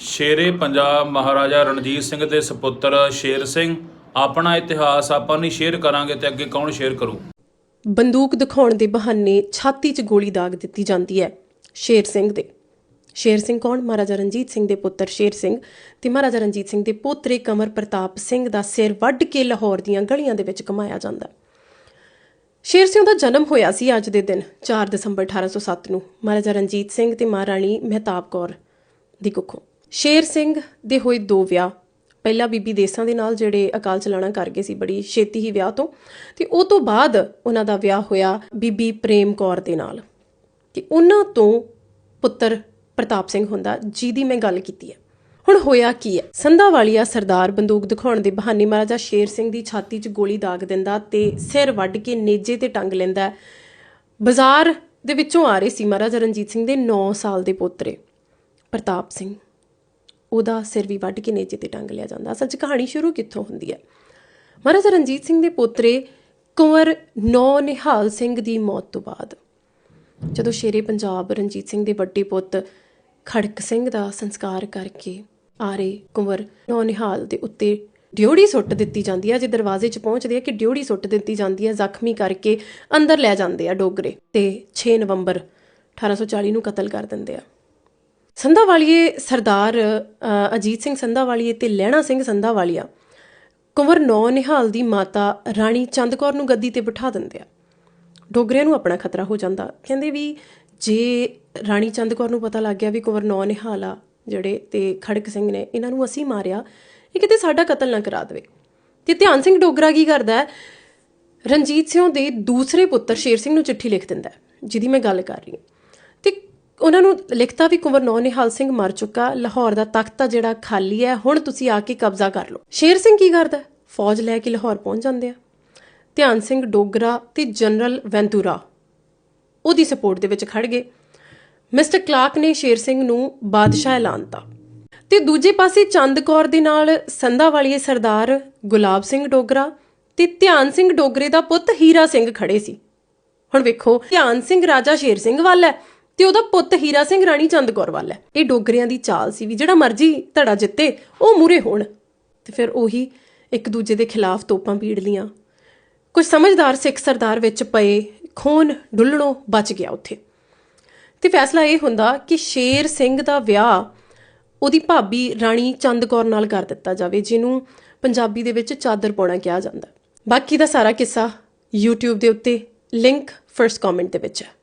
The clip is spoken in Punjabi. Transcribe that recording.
ਸ਼ੇਰੇ ਪੰਜਾਬ ਮਹਾਰਾਜਾ ਰਣਜੀਤ ਸਿੰਘ ਦੇ ਸੁਪੁੱਤਰ ਸ਼ੇਰ ਸਿੰਘ, ਆਪਣਾ ਇਤਿਹਾਸ ਆਪਾਂ ਨਹੀਂ ਸ਼ੇਅਰ ਕਰਾਂਗੇ ਤੇ ਅੱਗੇ ਕੌਣ ਸ਼ੇਅਰ ਕਰੂ? ਬੰਦੂਕ ਦਿਖਾਉਣ ਦੇ ਬਹਾਨੇ ਛਾਤੀ 'ਚ ਗੋਲੀ ਦਾਗ ਦਿੱਤੀ ਜਾਂਦੀ ਹੈ ਸ਼ੇਰ ਸਿੰਘ ਦੇ। ਸ਼ੇਰ ਸਿੰਘ ਕੌਣ? ਮਹਾਰਾਜਾ ਰਣਜੀਤ ਸਿੰਘ ਦੇ ਪੁੱਤਰ ਸ਼ੇਰ ਸਿੰਘ ਤੇ ਮਹਾਰਾਜਾ ਰਣਜੀਤ ਸਿੰਘ ਦੇ ਪੋਤਰੇ ਕਮਰ ਪ੍ਰਤਾਪ ਸਿੰਘ ਦਾ ਸਿਰ ਵੱਢ ਕੇ ਲਾਹੌਰ ਦੀਆਂ ਗਲੀਆਂ ਦੇ ਵਿੱਚ ਕਮਾਇਆ ਜਾਂਦਾ। ਸ਼ੇਰ ਸਿੰਘ ਦਾ ਜਨਮ ਹੋਇਆ ਸੀ ਅੱਜ ਦੇ ਦਿਨ 4 ਦਸੰਬਰ 1807 ਨੂੰ। ਮਹਾਰਾਜਾ ਰਣਜੀਤ ਸਿੰਘ ਤੇ ਮਹਾਰਾਣੀ ਮਹਿਤਾਬ ਕੌਰ ਦੀ ਕੁੱਖੋਂ। ਸ਼ੇਰ ਸਿੰਘ ਦੇ ਹੋਏ ਦੋ ਵਿਆਹ। ਪਹਿਲਾ ਬੀਬੀ ਦੇਸਾਂ ਦੇ ਨਾਲ ਜਿਹੜੇ ਅਕਾਲ ਚਲਾਣਾ ਕਰ ਗਏ ਸੀ ਬੜੀ ਛੇਤੀ ਹੀ ਵਿਆਹ ਤੋਂ। ਤੇ ਉਹ ਤੋਂ ਬਾਅਦ ਉਹਨਾਂ ਦਾ ਵਿਆਹ ਹੋਇਆ ਬੀਬੀ ਪ੍ਰੇਮ ਕੌਰ ਦੇ ਨਾਲ। ਕਿ ਉਹਨਾਂ ਤੋਂ ਪੁੱਤਰ ਪ੍ਰਤਾਪ ਸਿੰਘ ਹੁੰਦਾ, ਜਿਹਦੀ ਮੈਂ ਗੱਲ ਕੀਤੀ ਹੈ। ਹੁਣ ਹੋਇਆ ਕੀ ਹੈ? ਸੰਧਾ ਵਾਲੀਆ ਸਰਦਾਰ ਬੰਦੂਕ ਦਿਖਾਉਣ ਦੇ ਬਹਾਨੇ ਮਹਾਰਾਜਾ ਸ਼ੇਰ ਸਿੰਘ ਦੀ ਛਾਤੀ 'ਚ ਗੋਲੀ ਦਾਗ ਦਿੰਦਾ ਤੇ ਸਿਰ ਵੱਢ ਕੇ ਨੇਜੇ ਤੇ ਟੰਗ ਲੈਂਦਾ। ਬਾਜ਼ਾਰ ਦੇ ਵਿੱਚੋਂ ਆ ਰਹੇ ਸੀ ਮਹਾਰਾਜਾ ਰਣਜੀਤ ਸਿੰਘ ਦੇ 9 ਸਾਲ ਦੇ ਪੋਤਰੇ ਪ੍ਰਤਾਪ ਸਿੰਘ। ਉਹਦਾ ਸਿਰ ਵੀ ਵੱਢ ਕੇ ਨੇਜੇ ਤੇ ਟੰਗ ਲਿਆ ਜਾਂਦਾ। ਅਸਲ 'ਚ ਕਹਾਣੀ ਸ਼ੁਰੂ ਕਿੱਥੋਂ ਹੁੰਦੀ ਹੈ? ਮਹਾਰਾਜਾ ਰਣਜੀਤ ਸਿੰਘ ਦੇ ਪੋਤਰੇ ਕੁੰਵਰ ਨੌ ਨਿਹਾਲ ਸਿੰਘ ਦੀ ਮੌਤ ਤੋਂ ਬਾਅਦ ਜਦੋਂ ਸ਼ੇਰੇ ਪੰਜਾਬ ਰਣਜੀਤ ਸਿੰਘ ਦੇ ਵੱਡੇ ਪੁੱਤ ਖੜਕ ਸਿੰਘ ਦਾ ਸੰਸਕਾਰ ਕਰਕੇ ਆਰੇ ਕੁੰਵਰ ਨੌ ਨਿਹਾਲ ਦੇ ਉੱਤੇ ਡਿਉੜੀ ਸੁੱਟ ਦਿੱਤੀ ਜਾਂਦੀ ਹੈ, ਜੇ ਦਰਵਾਜ਼ੇ 'ਚ ਪਹੁੰਚਦੇ ਆ ਕਿ ਡਿਉੜੀ ਸੁੱਟ ਦਿੱਤੀ ਜਾਂਦੀ ਹੈ, ਜ਼ਖਮੀ ਕਰਕੇ ਅੰਦਰ ਲੈ ਜਾਂਦੇ ਆ ਡੋਗਰੇ ਤੇ 6 ਨਵੰਬਰ 1840 ਨੂੰ ਕਤਲ ਕਰ ਦਿੰਦੇ ਆ। ਸੰਧਾਵਾਲੀਏ ਸਰਦਾਰ ਅਜੀਤ ਸਿੰਘ ਸੰਧਾਵਾਲੀਏ ਤੇ ਲਹਿਣਾ ਸਿੰਘ ਸੰਧਾਵਾਲੀਆ ਕੁੰਵਰ ਨੌ ਨਿਹਾਲ ਦੀ ਮਾਤਾ ਰਾਣੀ ਚੰਦ ਕੌਰ ਨੂੰ ਗੱਦੀ ਤੇ ਬਿਠਾ ਦਿੰਦੇ ਆ। ਡੋਗਰਿਆਂ ਨੂੰ ਆਪਣਾ ਖਤਰਾ ਹੋ ਜਾਂਦਾ। ਕਹਿੰਦੇ ਵੀ ਜੇ ਰਾਣੀ ਚੰਦ ਕੌਰ ਨੂੰ ਪਤਾ ਲੱਗ ਗਿਆ ਵੀ ਕੁੰਵਰ ਨੌ ਨਿਹਾਲ ਆ ਜਿਹੜੇ ਤੇ ਖੜਕ ਸਿੰਘ ਨੇ, ਇਹਨਾਂ ਨੂੰ ਅਸੀਂ ਮਾਰਿਆ, ਇਹ ਕਿਤੇ ਸਾਡਾ ਕਤਲ ਨਾ ਕਰਾ ਦੇਵੇ। ਤੇ ਧਿਆਨ ਸਿੰਘ ਡੋਗਰਾ ਕੀ ਕਰਦਾ ਹੈ? ਰਣਜੀਤ ਸਿੰਘ ਦੇ ਦੂਸਰੇ ਪੁੱਤਰ ਸ਼ੇਰ ਸਿੰਘ ਨੂੰ ਚਿੱਠੀ ਲਿਖ ਦਿੰਦਾ ਜਿਹਦੀ ਮੈਂ ਗੱਲ ਕਰ ਰਹੀ ਹਾਂ। ਉਹਨਾਂ ਨੂੰ ਲਿਖਤਾ ਵੀ ਕੁੰਵਰ ਨੌ ਨਿਹਾਲ ਸਿੰਘ ਮਰ ਚੁੱਕਾ, ਲਾਹੌਰ ਦਾ ਤਖਤ ਆ ਜਿਹੜਾ ਖਾਲੀ ਹੈ, ਹੁਣ ਤੁਸੀਂ ਆ ਕੇ ਕਬਜ਼ਾ ਕਰ ਲਓ। ਸ਼ੇਰ ਸਿੰਘ ਕੀ ਕਰਦਾ ਫੌਜ ਲੈ ਕੇ ਲਾਹੌਰ ਪਹੁੰਚ ਜਾਂਦੇ ਆ। ਧਿਆਨ ਸਿੰਘ ਡੋਗਰਾ ਤੇ ਜਨਰਲ ਵੈਂਤੂਰਾ ਉਹਦੀ ਸਪੋਰਟ ਦੇ ਵਿੱਚ ਖੜ ਗਏ। ਮਿਸਟਰ ਕਲਾਰਕ ਨੇ ਸ਼ੇਰ ਸਿੰਘ ਨੂੰ ਬਾਦਸ਼ਾਹ ਐਲਾਨਤਾ ਤੇ ਦੂਜੇ ਪਾਸੇ ਚੰਦ ਕੌਰ ਦੇ ਨਾਲ ਸੰਧਾ ਵਾਲੀਏ ਸਰਦਾਰ ਗੁਲਾਬ ਸਿੰਘ ਡੋਗਰਾ ਤੇ ਧਿਆਨ ਸਿੰਘ ਡੋਗਰੇ ਦਾ ਪੁੱਤ ਹੀਰਾ ਸਿੰਘ ਖੜੇ ਸੀ। ਹੁਣ ਵੇਖੋ, ਧਿਆਨ ਸਿੰਘ ਰਾਜਾ ਸ਼ੇਰ ਸਿੰਘ ਵੱਲ ਹੈ। ਤੇ ਉਹਦਾ ਪੁੱਤ ਹੀਰਾ ਸਿੰਘ ਰਾਣੀ ਚੰਦ ਕੌਰ ਵੱਲ ਹੈ। ਇਹ ਡੋਗਰਿਆਂ ਦੀ ਚਾਲ ਸੀ ਵੀ ਜਿਹੜਾ ਮਰਜ਼ੀ ਧੜਾ ਜਿੱਤੇ, ਉਹ ਮੂਰੇ ਹੋਣ। ਤੇ ਫਿਰ ਉਹੀ ਇੱਕ ਦੂਜੇ ਦੇ ਖਿਲਾਫ ਤੋਪਾਂ ਪੀੜ ਲੀਆਂ। ਕੁਝ ਸਮਝਦਾਰ ਸਿੱਖ ਸਰਦਾਰ ਵਿੱਚ ਪਏ, ਖੂਨ ਡੁੱਲਣੋਂ ਬਚ ਗਿਆ ਉੱਥੇ। ਤੇ ਫੈਸਲਾ ਇਹ ਹੁੰਦਾ ਕਿ ਸ਼ੇਰ ਸਿੰਘ ਦਾ ਵਿਆਹ ਉਹਦੀ ਭਾਬੀ ਰਾਣੀ ਚੰਦ ਕੌਰ ਨਾਲ ਕਰ ਦਿੱਤਾ ਜਾਵੇ, ਜਿਹਨੂੰ ਪੰਜਾਬੀ ਦੇ ਵਿੱਚ ਚਾਦਰ ਪਾਉਣਾ ਕਿਹਾ ਜਾਂਦਾ। ਬਾਕੀ ਦਾ ਸਾਰਾ ਕਿੱਸਾ YouTube ਦੇ ਉੱਤੇ ਲਿੰਕ ਫਰਸਟ ਕਮੈਂਟ ਦੇ ਵਿੱਚ ਹੈ।